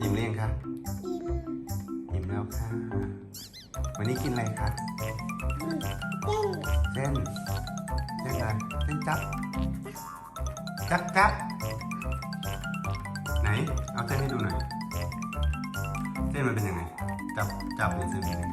อิ่มหรือยังคะอิ่มอิ่มแล้วค่ะ วันนี้กินอะไรคะเต้นเส้นเส้นอะไรเส้นจับจักจักไหน เอาเส้นให้ดูหน่อย เส้นมันเป็นยังไง จับ จับเป็นเส้นยังไง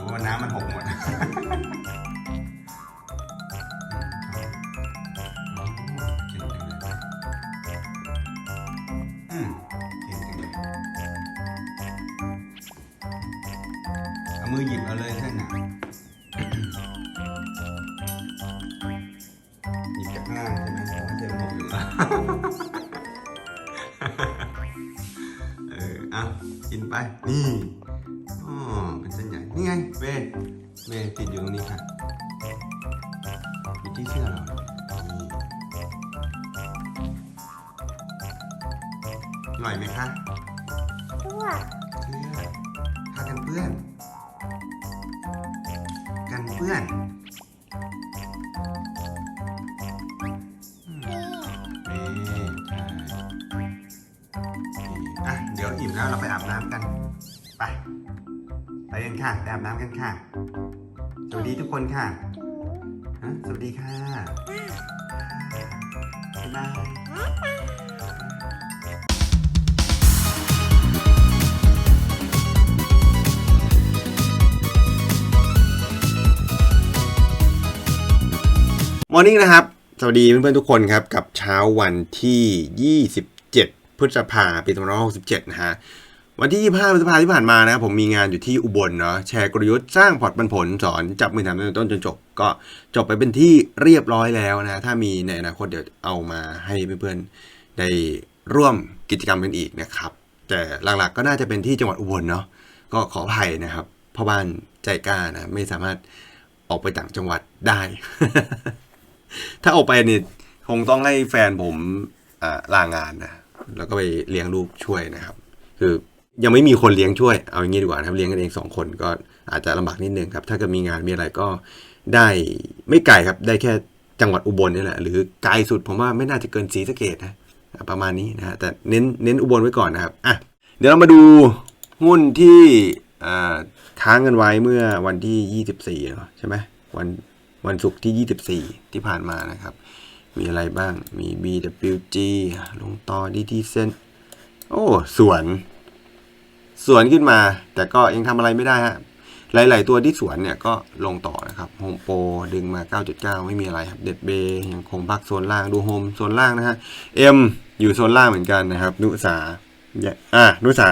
รือว่าน้ำมันหกหมด ปื้อน กันเปื้อนอืมนี่นี่ใช่อะเดี๋ยวอิ่มแล้วเราไปอาบน้ำกัน ไป ไปกันค่ะไปอาบน้ำกันค่ะ สวัสดีทุกคนค่ะดูฮะสวัสดีค่ะบ๊ายบาย มอร์นิ่งนะครับ สวัสดีเพื่อนๆทุกคนครับ กับเช้าวันที่ 27 พฤษภาปี2567 นะฮะ วันที่ 25 พฤษภาที่ผ่านมานะครับผมมีงานอยู่ที่อุบลเนาะแชร์กลยุทธ์สร้างพอร์ตปันผล สอนจับมือทำตั้งแต่ต้นจนจบ ก็จบไปเป็นที่เรียบร้อยแล้วนะ ถ้ามีในอนาคตเดี๋ยวเอามาให้เพื่อนๆได้ร่วมกิจกรรมกันอีกนะครับ แต่หลักๆก็น่าจะเป็นที่จังหวัดอุบลเนาะก็ขออภัยนะครับพ่อบ้านใจกล้านะไม่สามารถออกไปต่างจังหวัดได้ ถ้าออกไปเนี่ยคงต้องให้แฟนผมอ่าลางานนะแล้วก็ไปเลี้ยงลูกช่วยนะครับ คือยังไม่มีคนเลี้ยงช่วยเอาอย่างนี้ดีกว่านะครับเลี้ยงกันเองสองคนก็อาจจะลำบากนิดนึงครับ ถ้าเกิดมีงานมีอะไรก็ได้ไม่ไกลครับ ได้แค่จังหวัดอุบลนี่แหละหรือไกลสุดผมว่าไม่น่าจะเกินศรีสเกดนะประมาณนี้นะฮะแต่เน้นเน้นอุบลไว้ก่อนนะครับอะเดี๋ยวเรามาดูหุ้นที่อ่าค้างกันไว้เมื่อวันที่ 24เนาะใช่ไหมวัน วันศุกร์ที่ 24 ที่ผ่านมานะครับ มีอะไรบ้างมี BWG ลงต่อดีที่เซนโอ้สวน สวนขึ้นมา แต่ก็ยังทำอะไรไม่ได้ฮะหลาย ๆ ตัวที่สวนเนี่ยก็ลงต่อนะครับโฮมโปรดึงมา 9.9 ไม่มีอะไรครับ เด็ดเบย์ยังคงพักโซนล่างดูโฮมโซนล่างนะฮะ M อยู่โซนล่างเหมือนกันนะครับ นุสาอย่าอะนุสา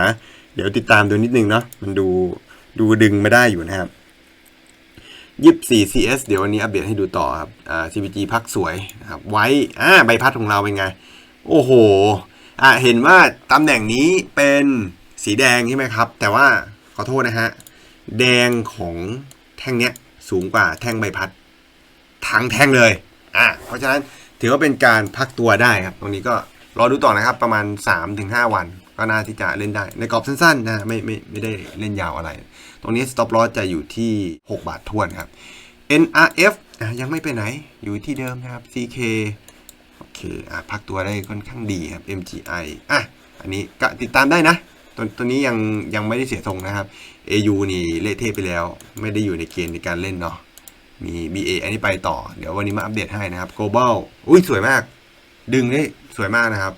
เดี๋ยวติดตามดูนิดนึงเนาะมันดูดูดึงมาได้อยู่นะครับ ยี่สี่ CS เดี๋ยววันนี้อัปเดตให้ดูต่อครับอ่า CPG พักสวยนะครับไว้อ่าใบพัดของเราเป็นไง โอ้โหอ่าเห็นว่าตำแหน่งนี้เป็นสีแดงใช่ไหมครับ แต่ว่าขอโทษนะฮะ แดงของแท่งเนี้ยสูงกว่าแท่งใบพัดทั้งแท่งเลยอ่าเพราะฉะนั้นถือว่าเป็นการพักตัวได้ครับ ตรงนี้ก็รอดูต่อนะครับ ประมาณ 3-5 วัน ก็น่าที่จะเล่นได้ ในกรอบสั้นๆนะไม่ไม่ไม่ได้เล่นยาวอะไร ตรงนี้ stop loss จะอยู่ที่ 6 บาททวนครับ NRF ยังไม่ไปไหนอยู่ที่เดิมนะครับ CK โอเคอะพักตัวได้ค่อนข้างดีครับ MGI อะอันนี้ก็ติดตามได้นะตัวตัวนี้ยังยังไม่ได้เสียทรงนะครับ AU นี่เละเทะไปแล้ว ไม่ได้อยู่ในเกณฑ์ในการเล่นเนาะมี BA อันนี้ไปต่อ เดี๋ยววันนี้มาอัปเดตให้นะครับ Global อุ้ยสวยมาก ดึงได้สวยมากนะครับ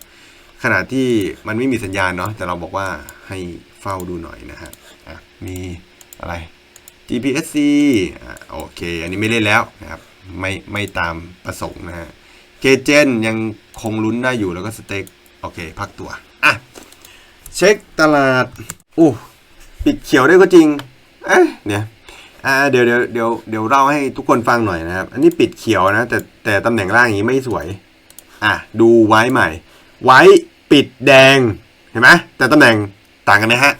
ขณะที่มันไม่มีสัญญาณเนาะแต่เราบอกว่าให้เฝ้าดูหน่อยนะฮะมี อะไร GPSC อโอเค อันนี้ไม่เล่นแล้วนะครับไม่ไม่ตามประสงค์นะฮะเกเจนยังคงลุ้นได้อยู่แล้วก็สเต็กโอเค พักตัว อะ เช็คตลาดอู้ปิดเขียวได้ก็จริงเอ๊ะเนี่ยอ่าเดี๋ยวเดี๋ยวเดี๋ยวเดี๋ยวเล่าให้ทุกคนฟังหน่อยนะครับ อันนี้ปิดเขียวนะ แต่แต่ตำแหน่งล่างอย่างนี้ไม่สวย อะ ดูไว้ใหม่ ไว้ปิดแดง เห็นไหมแต่ตำแหน่งต่างกันนะฮะ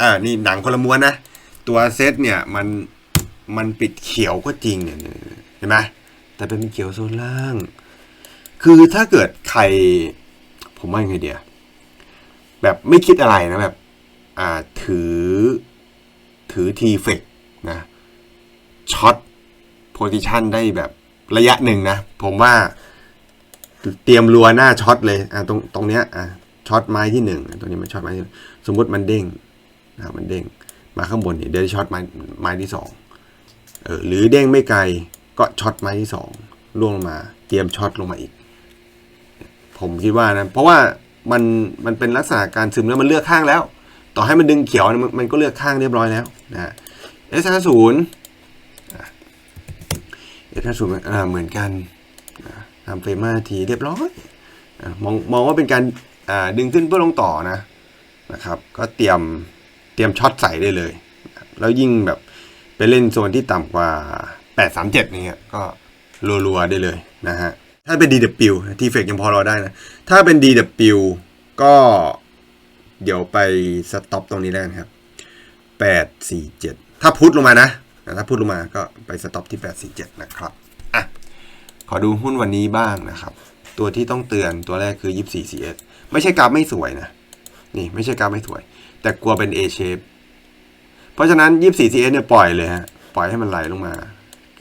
อ่านี่หนังคนละม้วนนะ ตัวเซตเนี่ยมันมันปิดเขียวก็จริงเนี่ยเห็นไหมแต่เป็นเขียวโซนล่าง คือถ้าเกิดใคร ผมว่ายังไงเดียแบบไม่คิดอะไรนะแบบอ่าถือถือทีเฟกนะช็อตโพซิชันได้แบบระยะหนึ่งนะ ผมว่าเตรียมรัวหน้าช็อตเลยอ่าตรงตรงเนี้ยอ่าช็อตไม้ที่หนึ่งตรงนี้มันช็อตไม้ที่สมมุติมันเด้งนะมันเด้ง มาข้างบนเนี่ยเดี๋ยวช็อตไม้ไม้ที่สองเออหรือเด้งไม่ไกลก็ช็อตไม้ที่สองล่วงลงมาเตรียมช็อตลงมาอีก ผมคิดว่านะ เพราะว่ามันมันเป็นลักษณะการซึมแล้วมันเลือกข้างแล้ว ต่อให้มันดึงเขียวมันมันก็เลือกข้างเรียบร้อยแล้วนะเอสห้าศูนย์เอสห้าศูนย์เหมือนกันทำเฟรมมาทีเรียบร้อยมองมองว่าเป็นการดึงขึ้นเพื่อลงต่อนะนะครับ ก็เตรียม รียมช็อตใส่ได้เลย แล้วยิ่งแบบไปเล่นโซนที่ต่ำกว่า 837เนี่ยก็รัวๆได้เลยนะฮะ ถ้าเป็น DW ทีเฟกยังพอรอได้นะ ถ้าเป็น DW ก็เดี๋ยวไปสต็อปตรงนี้แล้วกันครับ 847 ถ้าพุทลงมานะ ถ้าพุทลงมาก็ไปสต็อปที่ 847 นะครับอะขอดูหุ้นวันนี้บ้างนะครับ ตัวที่ต้องเตือนตัวแรกคือ 24 CS ไม่ใช่กราฟไม่สวยนะ นี่ไม่ใช่กราฟไม่สวย แต่กลัวเป็น A shape เพราะฉะนั้น 24 CS เนี่ยปล่อยเลยฮะ ปล่อยให้มันไหลลงมา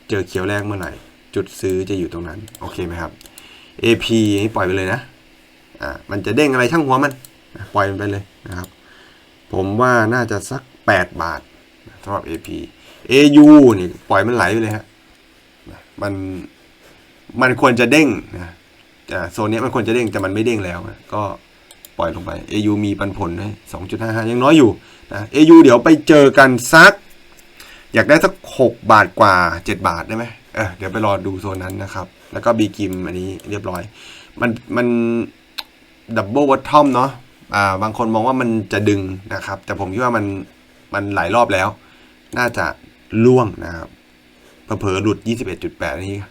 เจอเขียวแรกเมื่อไหร่ จุดซื้อจะอยู่ตรงนั้น โอเคไหมครับ AP นี่ปล่อยไปเลยนะ อ่า มันจะเด้งอะไรช่างหัวมัน ปล่อยมันไปเลยนะครับ ผมว่าน่าจะสัก 8 บาทสำหรับ AP AU นี่ปล่อยมันไหลไปเลยฮะ มัน มันควรจะเด้งนะแต่โซนนี้มันควรจะเด้งแต่มันไม่เด้งแล้วนะก็ ปล่อยลงไป AU มีปันผลให้2.55 ยังน้อยอยู่นะ AU เดี๋ยวไปเจอกันสัก อยากได้สัก 6 บาทกว่า 7 บาทได้ไหมเออเดี๋ยวไปรอดูโซนนั้นนะครับ แล้วก็บีกิมอันนี้เรียบร้อย มันมันดับเบิลวัตทอมเนาะอ่าบางคนมองว่ามันจะดึงนะครับ แต่ผมคิดว่ามันมันหลายรอบแล้ว น่าจะล่วงนะครับเผลอหลุด 21.8 นี่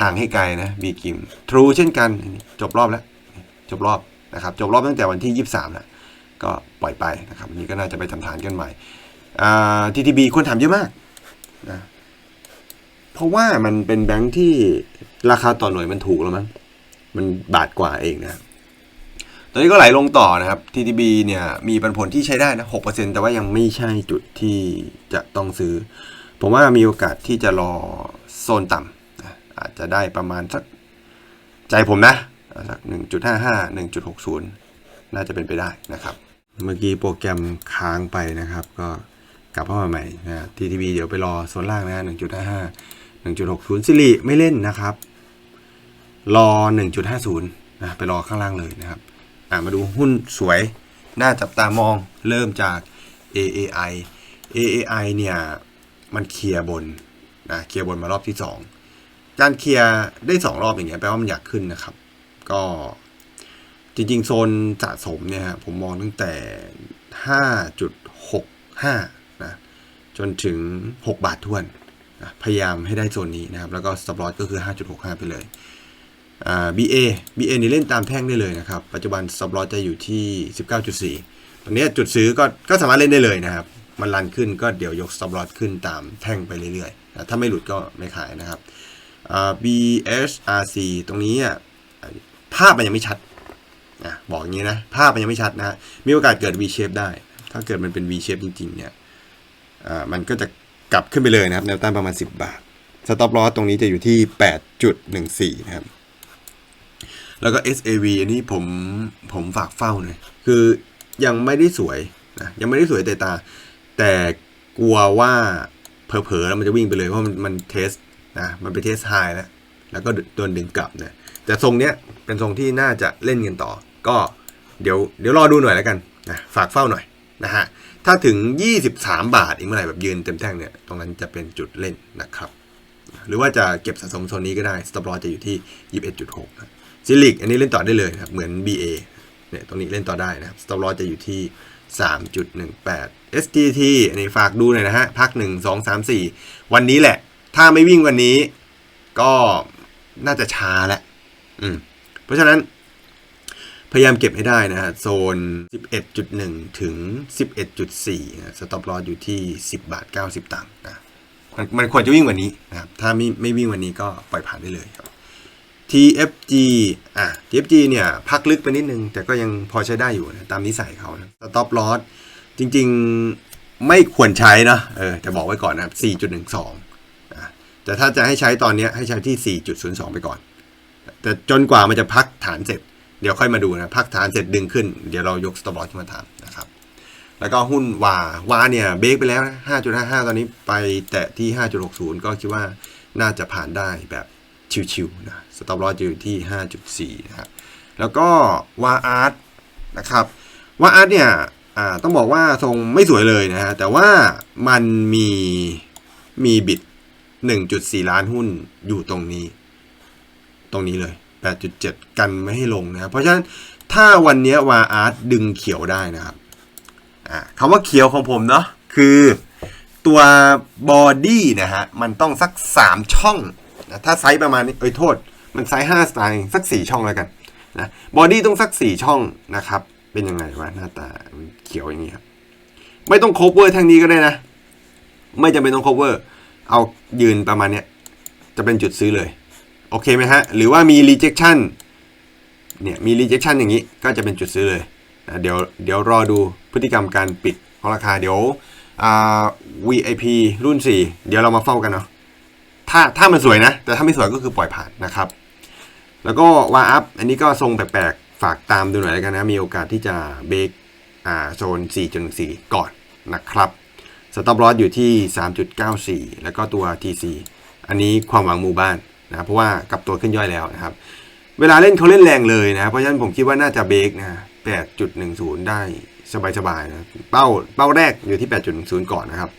ห่างให้ไกลนะบีกิมทรูเช่นกัน จบรอบแล้ว จบรอบ นะครับจบรอบตั้งแต่วันที่ 23แล้วก็ปล่อยไปนะครับอันนี้ก็น่าจะไปทำฐานกันใหม่อ่า TTB คนถามเยอะมากนะเพราะว่ามันเป็นแบงค์ที่ราคาต่อหน่วยมันถูกแล้วมั้งมันบาทกว่าเองนะตอนนี้ก็ไหลลงต่อนะครับ TTB เนี่ยมีปันผลที่ใช้ได้นะ 6%แต่ว่ายังไม่ใช่จุดที่จะต้องซื้อ ผมว่ามีโอกาสที่จะรอโซนต่ำอาจจะได้ประมาณสักใจผมนะ สัก1.55 1.60 น่าจะเป็นไปได้นะครับ เมื่อกี้โปรแกรมค้างไปนะครับ ก็กลับเข้ามาใหม่นะ TTB เดี๋ยวไปรอโซนล่างนะ 1.55 1.60ซิริไม่เล่นนะครับ รอ 1.50 นะไปรอข้างล่างเลยนะครับอ่ามาดูหุ้นสวย น่าจับตามองเริ่มจาก AAI AAI เนี่ยมันเคลียร์บนนะเคลียร์บนมารอบที่ 2 การเคลียร์ได้ 2 รอบอย่างเงี้ยแปลว่ามันอยากขึ้นนะครับ ก็จริงๆ โซนสะสมเนี่ยฮะผมมองตั้งแต่ 5.65 นะ จนถึง 6 บาททวนนะพยายามให้ได้โซนนี้นะครับ แล้วก็สต็อปลอสก็คือ 5.65 ไปเลยอ่า BA BA นี่เล่นตามแท่งได้เลยนะครับ ปัจจุบันสต็อปลอสจะอยู่ที่ 19.4ตรงเนี้จุดซื้อก็ก็สามารถเล่นได้เลยนะครับ มันรันขึ้นก็เดี๋ยวยก stop loss ขึ้นตามแท่งไปเรื่อยๆนะถ้าไม่หลุดก็ไม่ขายนะครับอ่า BSRC ตรงนี้อะ ภาพมันยังไม่ชัดนะบอกอย่างนี้นะ ภาพมันยังไม่ชัดนะมีโอกาสเกิด V shape ได้ ถ้าเกิดมันเป็น V shape จริง ๆ เนี่ยมันก็จะกลับขึ้นไปเลยนะครับแนวต้านประมาณ 10 บาท stop loss ตรงนี้จะอยู่ที่ 8.14 นะครับ แล้วก็ SAV อันนี้ผมผมฝากเฝ้าหน่อยคือยังไม่ได้สวยนะยังไม่ได้สวยแต่ตา แต่กลัวว่าเผลอๆแล้วมันจะวิ่งไปเลย เพราะมันมันเทสนะมันไปเทสไฮแล้ว แล้วก็โดนดึงกลับนะแต่ทรงเนี้ยเป็นทรงที่น่าจะเล่นกันต่อ ก็เดี๋ยวเดี๋ยวรอดูหน่อยแล้วกันนะฝากเฝ้าหน่อยนะฮะถ้าถึง 23 บาทอีกเมื่อไหร่แบบยืนเต็มแท่งเนี่ยตรงนั้นจะเป็นจุดเล่นนะครับหรือว่าจะเก็บสะสมโซนนี้ก็ได้ stop loss จะอยู่ที่ 21.6นะซิลิกอันนี้เล่นต่อได้เลยครับเหมือน BA เนี่ยตรงนี้เล่นต่อได้นะครับ stop loss จะอยู่ที่ 3.18 STT อันนี้ฝากดูหน่อยนะฮะพัก 1 2 3 4 วันนี้แหละ ถ้าไม่วิ่งวันนี้ก็ น่าจะช้าแล้วอืมเพราะฉะนั้นพยายามเก็บให้ได้นะฮะโซน 11.1 ถึง 11.4นะ stop loss อยู่ที่ 10 บาท 90 ตังค์นะมันมันควรจะวิ่งวันนี้นะครับถ้าไม่ไม่วิ่งวันนี้ก็ปล่อยผ่านได้เลยครับ TFG อะ TFG เนี่ย พักลึกไปนิดนึง แต่ก็ยังพอใช้ได้อยู่นะตามนิสัยเขานะ Stop Loss จริง ๆ ไม่ควรใช้นะเออแต่บอกไว้ก่อนนะครับ 4.12อะ แต่ถ้าจะให้ใช้ตอนนี้ให้ใช้ที่ 4.02 ไปก่อน แต่จนกว่ามันจะพักฐานเสร็จ เดี๋ยวค่อยมาดูนะพักฐานเสร็จดึงขึ้น เดี๋ยวเรายก Stop Loss ขึ้นมาทำนะครับ แล้วก็หุ้นวาวาเนี่ยเบรกไปแล้วนะ 5.55 ตอนนี้ไปแตะที่ 5.60 ก็คิดว่าน่าจะผ่านได้แบบชิวๆนะสต็อปลอสอยู่ที่ 5.4 นะครับแล้วก็วาอาร์ตนะครับวาอาร์ตเนี่ยต้องบอกว่าทรงไม่สวยเลยนะฮะแต่ว่ามันมีมีบิด 1.4 ล้านหุ้นอยู่ตรงนี้ ตรงนี้เลย 8.7 กันไม่ให้ลงนะครับเพราะฉะนั้นถ้าวันนี้วาอาร์ตดึงเขียวได้นะครับคำว่าเขียวของผมเนาะคือตัวบอดี้นะฮะ มันต้องสัก 3 ช่องนะถ้าไซส์ประมาณนี้ เอ้ยโทษ มันไซส์5สไตล์สัก 4 ช่องแล้วกันนะบอดี้ต้องสัก 4 ช่องนะครับ เป็นยังไงวะหน้าตาเขียวอย่างนี้ครับ ไม่ต้อง cover ทางนี้ก็ได้นะ ไม่จำเป็นต้อง cover เอ เอายืนประมาณเนี้ยจะเป็นจุดซื้อเลย โอเคไหมฮะ หรือว่ามี rejection เนี่ยมี rejection อย่างนี้ก็จะเป็นจุดซื้อเลยนะเดี๋ยวเดี๋ยวรอดูพฤติกรรมการปิดของราคาเดี๋ยวอ่า VIP รุ่น 4 เดี๋ยวเรามาเฝ้ากันเนาะถ้าถ้ามันสวยนะ แต่ถ้าไม่สวยก็คือปล่อยผ่านนะครับ แล้วก็วาอัพอันนี้ก็ทรงแปลกๆ ฝากตามดูหน่อยแล้วกันนะ มีโอกาสที่จะเบรกอ่าโซน4.4 ก่อนนะครับ สต็อปลอสอยู่ที่ 3.94 แล้วก็ตัว TC อันนี้ความหวังหมู่บ้านนะเพราะว่ากับตัวขึ้นย่อยแล้วนะครับ เวลาเล่นเขาเล่นแรงเลยนะเพราะฉะนั้นผมคิดว่าน่าจะเบรกนะ8.10 ได้สบายๆนะเป้าเป้าแรกอยู่ที่ 8.10 ก่อนนะครับ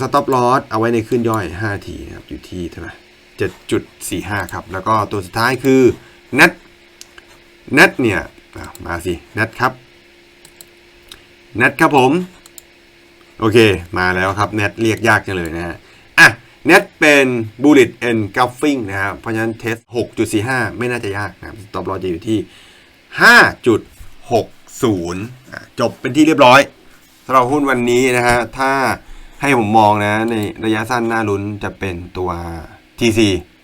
สต็อปลอสเอาไว้ในขึ้นย่อย 5 ทีนะครับอยู่ที่เท่าไหร่7.45 ครับ แล้วก็ตัวสุดท้ายคือ net net เนี่ยมาสิ net ครับ net ครับผม โอเค มาแล้วครับ net เรียกยากจังเลยนะฮะอะ net เป็น bullet engulfing นะครับ เพราะฉะนั้นเทส 6.45 ไม่น่าจะยากนะครับ stop loss จะอยู่ที่ 5.60 จบเป็นที่เรียบร้อยสำหรับหุ้นวันนี้นะฮะถ้าให้ผมมองนะในระยะสั้นน้าลุ้นจะเป็นตัว TC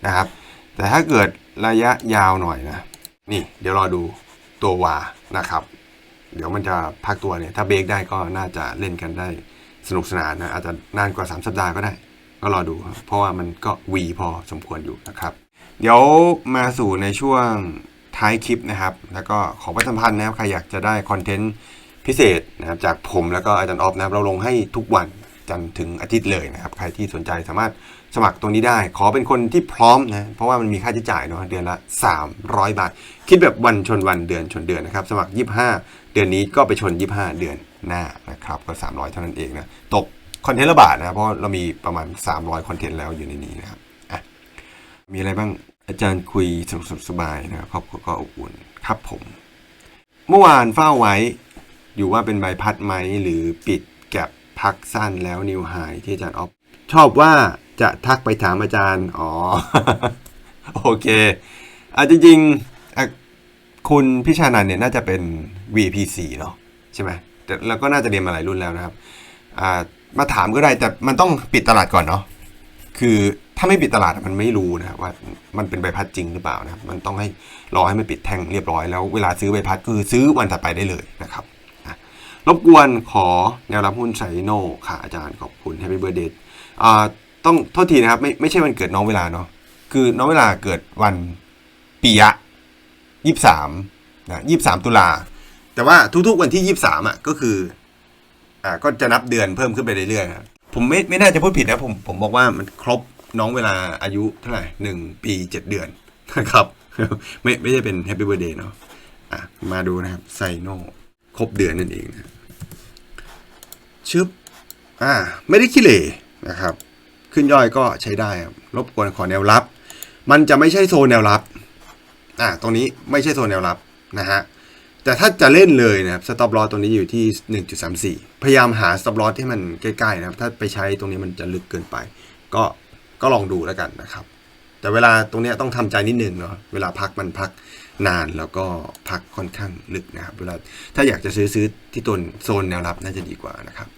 นะครับ แต่ถ้าเกิดระยะยาวหน่อยนะ นี่เดี๋ยวรอดูตัววานะครับ เดี๋ยวมันจะพักตัวเนี่ย ถ้าเบรกได้ก็น่าจะเล่นกันได้ สนุกสนานนะอาจจะนานกว่า 3 สัปดาห์ก็ได้ ก็รอดูครับเพราะว่ามันก็วีพอสมควรอยู่นะครับ เดี๋ยวมาสู่ในช่วงท้ายคลิปนะครับ แล้วก็ขอประชาสัมพันธ์นะครับใครอยากจะได้คอนเทนต์พิเศษนะครับจากผมแล้วก็อาจารย์ออฟนะครับเราลงให้ทุกวันจันทร์ถึงอาทิตย์เลยนะครับ ใครที่สนใจสามารถสมัครตรงนี้ได้ ขอเป็นคนที่พร้อมนะ เพราะว่ามันมีค่าใช้จ่ายเนาะเดือนละ 300 บาท คิดแบบวันชนวันเดือนชนเดือนนะครับ สมัคร 25 เดือนนี้ก็ไปชน 25 เดือน หน้านะครับก็ 300 เท่านั้นเองนะตกคอนเทนต์ละบาทนะเพราะเรามีประมาณ 300 คอนเทนต์แล้วอยู่ในนี้นะครับอะมีอะไรบ้างอาจารย์คุยสนุกสบายนะครับครอบครัวก็อบอุ่นครับผม เมื่อวานเฝ้าไว้อยู่ว่าเป็นใบพัดไหมหรือปิดแก็บพักสั้นแล้วนิวไฮที่อาจารย์ออฟชอบว่าจะทักไปถามอาจารย์ อ๋อ โอเคอะจริงๆคุณพิชานันท์เนี่ยน่าจะเป็น VP4 เนาะใช่ไหม แต่เราก็น่าจะเรียนมาหลายรุ่นแล้วนะครับมาถามก็ได้แต่มันต้องปิดตลาดก่อนเนาะคือถ้าไม่ปิดตลาดมันไม่รู้นะว่ามันเป็นใบพัดจริงหรือเปล่านะครับมันต้องให้รอให้มันปิดแท่งเรียบร้อยแล้วเวลาซื้อใบพัดคือซื้อวันถัดไปได้เลยนะครับรบกวนขอแนวรับหุ้นไซโนค่ะอาจารย์ขอบคุณ Happy Birthday อ่าต้องโทษทีนะครับไม่ไม่ใช่วันเกิดน้องเวลาเนาะคือน้องเวลาเกิดวันปียะยี่สามนะยี่สามตุลา แต่ว่าทุกๆวันที่ยี่สามอะก็คืออ่าก็จะนับเดือนเพิ่มขึ้นไปเรื่อยๆครับผมไม่ไม่น่าจะพูดผิดนะผมผมบอกว่ามันครบน้องเวลาอายุเท่าไหร่หนึ่งปีเจ็ดเดือนนะครับ ไม่ไม่ใช่เป็นแฮปปี้เบ t ร์เดย์เนาะอะมาดูนะครับไซโนครบเดือนนั่นเองนะชึบอ่าไม่ได้ขี้เหร่นะครับ ขึ้นย่อยก็ใช้ได้ครับรบกวนขอแนวรับ มันจะไม่ใช่โซนแนวรับอ่าตรงนี้ไม่ใช่โซนแนวรับนะฮะ แต่ถ้าจะเล่นเลยนะครับสต็อปลอสตรงนี้อยู่ที่ 1.34 พยายามหาสต็อปลอสที่มันใกล้ๆนะครับ ถ้าไปใช้ตรงนี้มันจะลึกเกินไป ก็ก็ลองดูแล้วกันนะครับ แต่เวลาตรงนี้ต้องทำใจนิดนึงเนาะเวลาพักมันพักนานแล้วก็พักค่อนข้างลึกนะครับ เวลาถ้าอยากจะซื้อซื้อที่ต้นโซนแนวรับน่าจะดีกว่านะครับ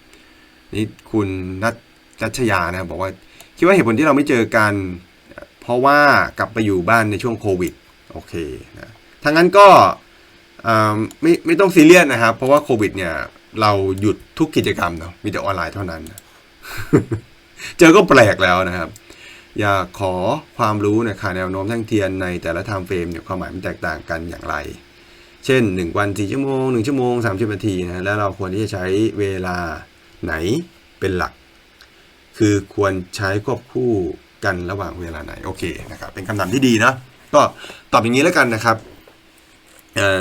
นี่คุณนัทกัชยานะบบอกว่าคิดว่าเหตุผลที่เราไม่เจอกัน เพราะว่ากลับไปอยู่บ้านในช่วงโควิดโอเคนะทั้างนั้นก็ ไม่ไม่ต้องซีเรียสนะครับ เพราะว่าโควิด เนี่ย เราหยุดทุกกิจกรรมเนาะมีแต่ออนไลน์เท่านั้น เจอก็แปลกแล้วนะครับ อยากขอความรู้นยค่ะแนวโน้มแท่งเทียนในแต่ละไทม์เฟรมเนี่ยความหมายมันแตกต่างกันอย่างไร เช่น 1 วัน 4 ชั่วโมง 1 ชั่วโมง 30นาทีนะแล้วเราควรที่จะใช้เวลาไหนเป็นหลัก คือควรใช้ควบคู่กันระหว่างเวลาไหนโอเคนะครับเป็นคำถามที่ดีเนาะก็ตอบอย่างนี้แล้วกันนะครับ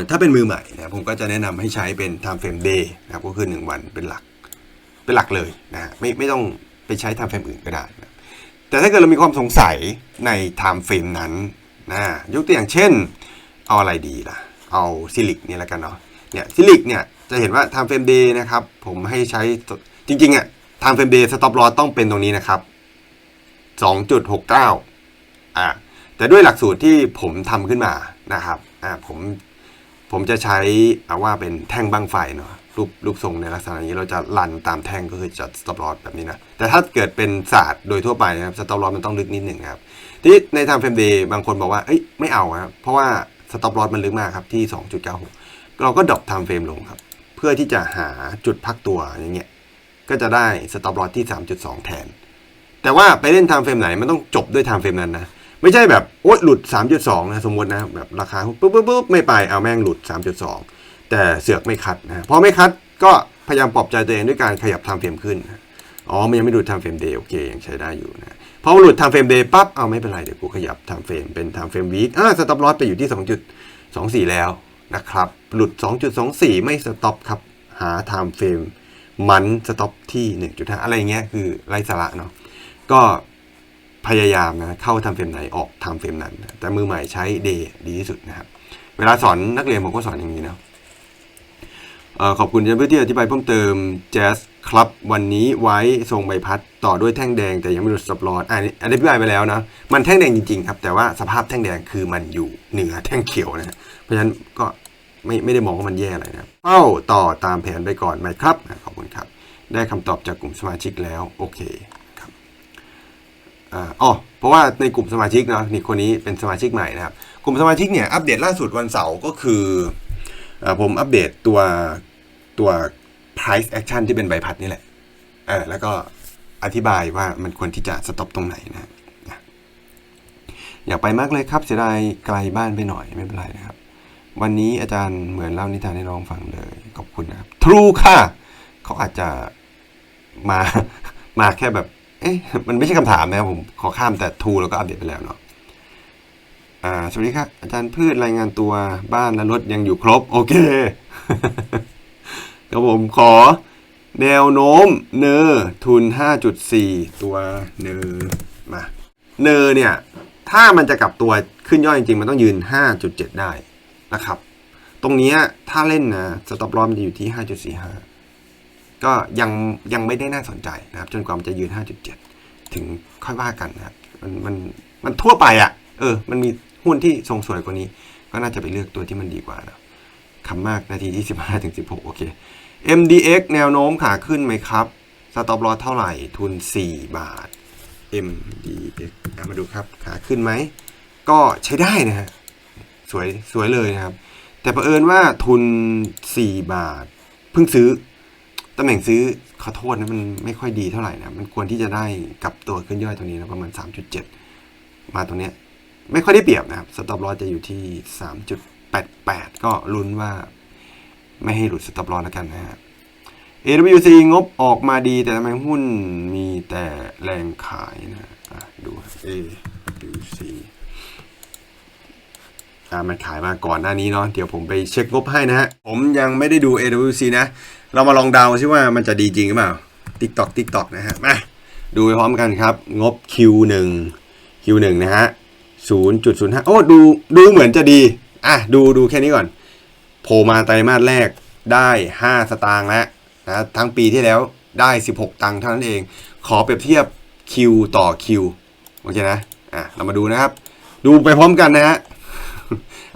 ถ้าเป็นมือใหม่นะผมก็จะแนะนำให้ใช้เป็น time frame day นะครับก็คือ 1 วันเป็นหลักเป็นหลักเลยนะฮะไม่ไม่ต้องไปใช้ time frame อื่นก็ได้นะแต่ถ้าเกิดเรามีความสงสัยใน time frame นั้นนะยกตัวอย่างเช่น เอาอะไรดีล่ะ เอาซิลิกเนี่ยแล้วกันเนาะเนี่ยซิลิกเนี่ยจะเห็นว่า time frame day นะครับ ผมให้ใช้จริงๆอะ time frame day stop loss ต้องเป็นตรงนี้นะครับ 2.69อ่าแต่ด้วยหลักสูตรที่ผมทำขึ้นมานะครับอ่าผม ผมจะใช้เอาว่าเป็นแท่งบังไฟเนาะรูปรูปทรงในลักษณะนี้เราจะลันตามแท่งก็คือจะ stop loss แบบนี้นะแต่ถ้าเกิดเป็นศาสตร์โดยทั่วไปนะครับ stop loss มันต้องลึกนิดหนึ่งนะครับทีนี้ใน time frame day บางคนบอกว่าเอ้ยไม่เอาครับเพราะว่า stop loss มันลึกมากครับที่ 2.96 เราก็ดรอป time frame ลงครับ เพื่อที่จะหาจุดพักตัวอย่างเงี้ยก็จะได้ stop loss ที่ 3.2 แทน แต่ว่าไปเล่น time frame ไหนมันต้องจบด้วย time frame นั้นนะ ไม่ใช่แบบโอ๊ยหลุด 3.2 นะสมมตินะแบบราคาปุ๊บปุ๊บปุ๊บไม่ไปเอาแม่งหลุด 3.2 แต่เสือกไม่คัดนะพอไม่คัดก็พยายามปลอบใจตัวเองด้วยการขยับ time frame ขึ้นอ๋อมันยังไม่หลุด time frame day โอเคยังใช้ได้อยู่นะพอหลุด time frame day ปั๊บเอาไม่เป็นไรเดี๋ยวกูขยับ time frame เป็น time frame week อ่า stop loss ไปอยู่ที่ 2.24 แล้วนะครับหลุด 2.24 ไม่ stop ครับหา time frame มันสต็อปที่ 1.5 อะไรเงี้ยคือไร้สาระเนาะก็ พยายามนะเข้าทำเฟรมไหนออกทำเฟรมนั้น แต่มือใหม่ใช้เดย์ดีที่สุดนะครับ เวลาสอนนักเรียนผมก็สอนอย่างนี้นะออขอบคุณเพื่อนที่อธิบายเพิ่มเติมแจ๊สครับวันนี้ไว้ทรงใบพัดต่อด้วยแท่งแดงแต่ยังไม่หลุดสปลอตอันอันนี้อธิบายไปแล้วนะ มันแท่งแดงจริงๆครับ แต่ว่าสภาพแท่งแดงคือมันอยู่เหนือแท่งเขียวนะเพราะฉะนั้นก็ไม่ไม่ได้มองว่ามันแย่อะไรนะเป้าต่อตามแผนไปก่อนไหมครับ ขอบคุณครับ ได้คำตอบจากกลุ่มสมาชิกแล้วโอเค อ่าอ๋อเพราะว่าในกลุ่มสมาชิกเนาะนี่คนนี้เป็นสมาชิกใหม่นะครับ กลุ่มสมาชิกเนี่ยอัปเดตล่าสุดวันเสาร์ก็คืออผมอัปเดตตัวตัว price action ที่เป็นใบพัดนี่แหละเออแล้วก็อธิบายว่ามันควรที่จะสต็อปตรงไหนนะอยากไปมากเลยครับเสียดายไกลบ้านไปหน่อยไม่เป็นไรนะครับ วันนี้อาจารย์เหมือนเล่านิทานให้น้องฟังเลย ขอบคุณนะครับ True ค่ะ เขาอาจจะมามาแค่แบบ เอ๊ะมันไม่ใช่คำถามนะครับผมขอข้ามแต่ True แล้วก็อัปเดตไปแล้วเนาะอ่าสวัสดีครับอาจารย์พืชรายงานตัวบ้านและรถยังอยู่ครบ โอเคครับผมขอแนวโน้มเนอทุน 5.4 ตัวเนอมาเนอเนี่ย ถ้ามันจะกลับตัวขึ้นย่อยจริงๆ มันต้องยืน 5.7 ได้นะครับ ตรงนี้ถ้าเล่นนะสต็อปลอมจะอยู่ที่ 5.45 ก็ยังยังไม่ได้น่าสนใจนะครับ จนกว่ามันจะยืน 5.7 ถึงค่อยว่ากันนะครับมันมันมันทั่วไปอะ่ะ เออ มันมีหุ้นที่ทรงสวยกว่านี้ ก็น่าจะไปเลือกตัวที่มันดีกว่านะคำมากนาทีที่ 15ถึง16 โอเค MDX แนวโน้มขาขึ้นไหมครับสต็อปลอสเท่าไหร่ทุน 4 บาท MDX อะมาดูครับขาขึ้นไหม ก็ใช้ได้นะฮะสวยสวยเลยนะครับ แต่ประเอิญว่าทุน 4 บาท เพิ่งซื้อ ตำแหน่งซื้อขอโทษนะมันไม่ค่อยดีเท่าไหร่นะ มันควรที่จะได้กลับตัวขึ้นย่อยตรงนี้นะประมาณ 3.7 มาตรงเนี้ยไม่ค่อยได้เปรียบนะครับสต็อปลอสจะอยู่ที่ 3.88 ก็ลุ้นว่าไม่ให้หลุดสต็อปลอสแล้วกันนะฮะ AWC งบออกมาดีแต่ทำไมหุ้นมีแต่แรงขายนะะดู AWC มันขายมาก่อนหน้านี้เนาะเดี๋ยวผมไปเช็คงบให้นะฮะ ผมยังไม่ได้ดู AWC นะ เรามาลองเดาซิว่ามันจะดีจริงหรือเปล่า TikTok TikTok นะฮะมาดูไปพร้อมกันครับ งบ Q1 Q1 นะฮะ0.05 โอ้ดูดูเหมือนจะดี อะ ดูดูแค่นี้ก่อน โผล่มาไตรมาสแรกได้ 5 สตางค์แล้วนะทั้งปีที่แล้วได้ 16 ตังค์เท่านั้นเอง ขอเปรียบเทียบ Q ต่อ Q โอเคนะ อะ เรามาดูนะครับ ดูไปพร้อมกันนะฮะ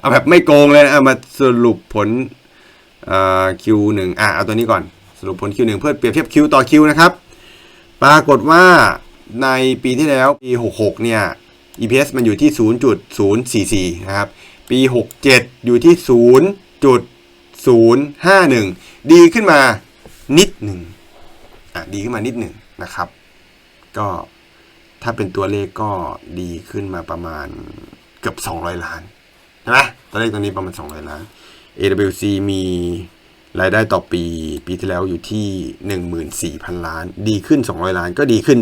เอาแบบไม่โกงเลยนะมาสรุปผล อ่า Q1 อะเอาตัวนี้ก่อนสรุปผล Q1 เพื่อเปรียบเทียบ Q ต่อ Q นะครับ ปรากฏว่าในปีที่แล้วปี 66 เนี่ย EPS มันอยู่ที่ 0.044 นะครับ ปี 67 อยู่ที่ 0.051 ดีขึ้นมานิดหนึ่งอะดีขึ้นมานิดหนึ่งนะครับ ก็ถ้าเป็นตัวเลขก็ดีขึ้นมาประมาณเกือบ 200 ล้านใช่ไหมตัวเลขตัวนี้ประมาณ 200 ล้าน AWC มีรายได้ต่อปี ปีที่แล้วอยู่ที่ 14,000 ล้าน ดีขึ้น 200 ล้านก็ดีขึ้น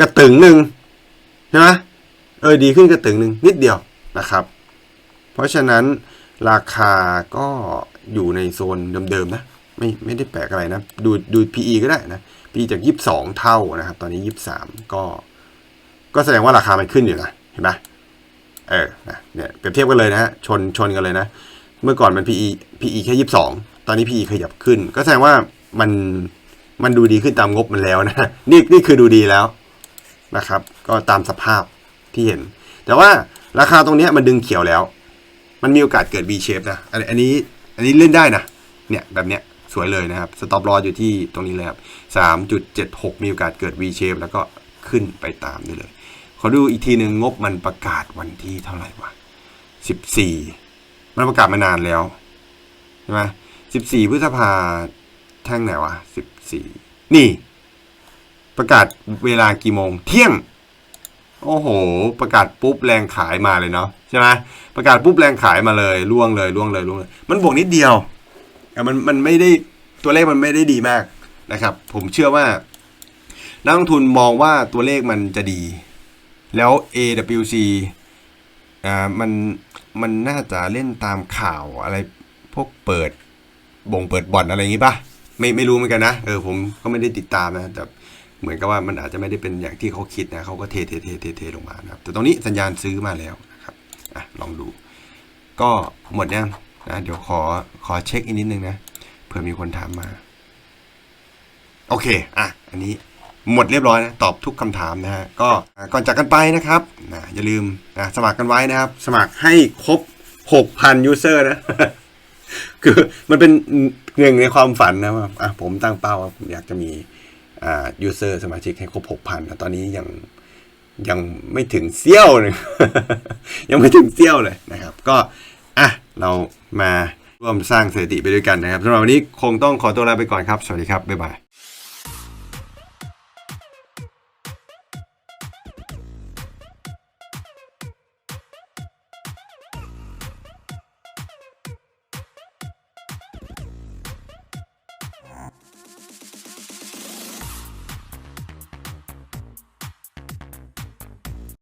กระตึงหนึ่งใช่ไหมเออดีขึ้นกระตึงหนึ่งนิดเดียวนะครับ เพราะฉะนั้นราคาก็อยู่ในโซนเดิมๆนะ ไม่ไม่ได้แปลกอะไรนะ ดูดู PE ก็ได้นะ PE จาก 22 เท่านะครับ ตอนนี้ 23 ก็ ก็แสดงว่าราคามันขึ้นอยู่นะ เห็นไหมเออนะเนี่ยเปรียบเทียบกันเลยนะฮะชนชนกันเลยนะ เมื่อก่อนมัน PE PE แค่22ตอนนี้ PE ขยับขึ้น ก็แสดงว่ามันมันดูดีขึ้นตามงบมันแล้วนะนี่นี่คือดูดีแล้วนะครับ ก็ตามสภาพที่เห็น แต่ว่าราคาตรงนี้มันดึงเขียวแล้ว มันมีโอกาสเกิด V shape นะอันนี้อันนี้เล่นได้นะเนี่ยแบบเนี้ยสวยเลยนะครับสต็อปลออยู่ที่ตรงนี้เลยครับสามจุดเจ็ดหกมีโอกาสเกิด V shape แล้วก็ขึ้นไปตามได้เลย ขอดูอีกทีหนึ่งงบมันประกาศวันที่เท่าไหร่วะสิบสี่ มันประกาศมานานแล้วใช่ไหมสิบสี่พฤษภาแท่งไหนวะสิบสี่นี่ ประกาศเวลากี่โมง เที่ยง โอ้โห ประกาศปุ๊บแรงขายมาเลยเนาะใช่ไหมประกาศปุ๊บแรงขายมาเลยล่วงเลยล่วงเลยล่วงเลยมันบวกนิดเดียวแต่มันมันไม่ได้ตัวเลขมันไม่ได้ดีมากนะครับ ผมเชื่อว่านักลงทุนมองว่าตัวเลขมันจะดี แล้ว AWC อ่ามัน มันน่าจะเล่นตามข่าวอะไรพวกเปิดบ่งเปิดบ่อนอะไรอย่างงี้ป่ะไม่ไม่รู้เหมือนกันนะเออผมก็ไม่ได้ติดตามนะแต่เหมือนกับว่ามันอาจจะไม่ได้เป็นอย่างที่เขาคิดนะเขาก็เทเทเทเทเทลงมานะครับแต่ตรงนี้สัญญาณซื้อมาแล้วนะครับอะลองดู ก็หมดยังนะเดี๋ยวขอขอเช็คอีกนิดนึงนะเผื่อมีคนถามมา โอเค อะ อันนี้ หมดเรียบร้อยนะตอบทุกคำถามนะฮะก็ก่อนจากกันไปนะครับนะอย่าลืมนะสมัครกันไว้นะครับ สมัครให้ครบ 6,000 ยูเซอร์นะ คือมันเป็นหนึ่งในความฝันนะว่าผมตั้งเป้าว่าผมอยากจะมีอ่ายูเซอร์สมาชิกให้ครบ 6,000นะตอนนี้ยังยังไม่ถึงเซี่ยวเลยยังไม่ถึงเซี่ยวเลยนะครับ ก็อะเรามาร่วมสร้างสถิติไปด้วยกันนะครับสำหรับวันนี้คงต้องขอตัวลาไปก่อนครับ สวัสดีครับ บ๊ายบาย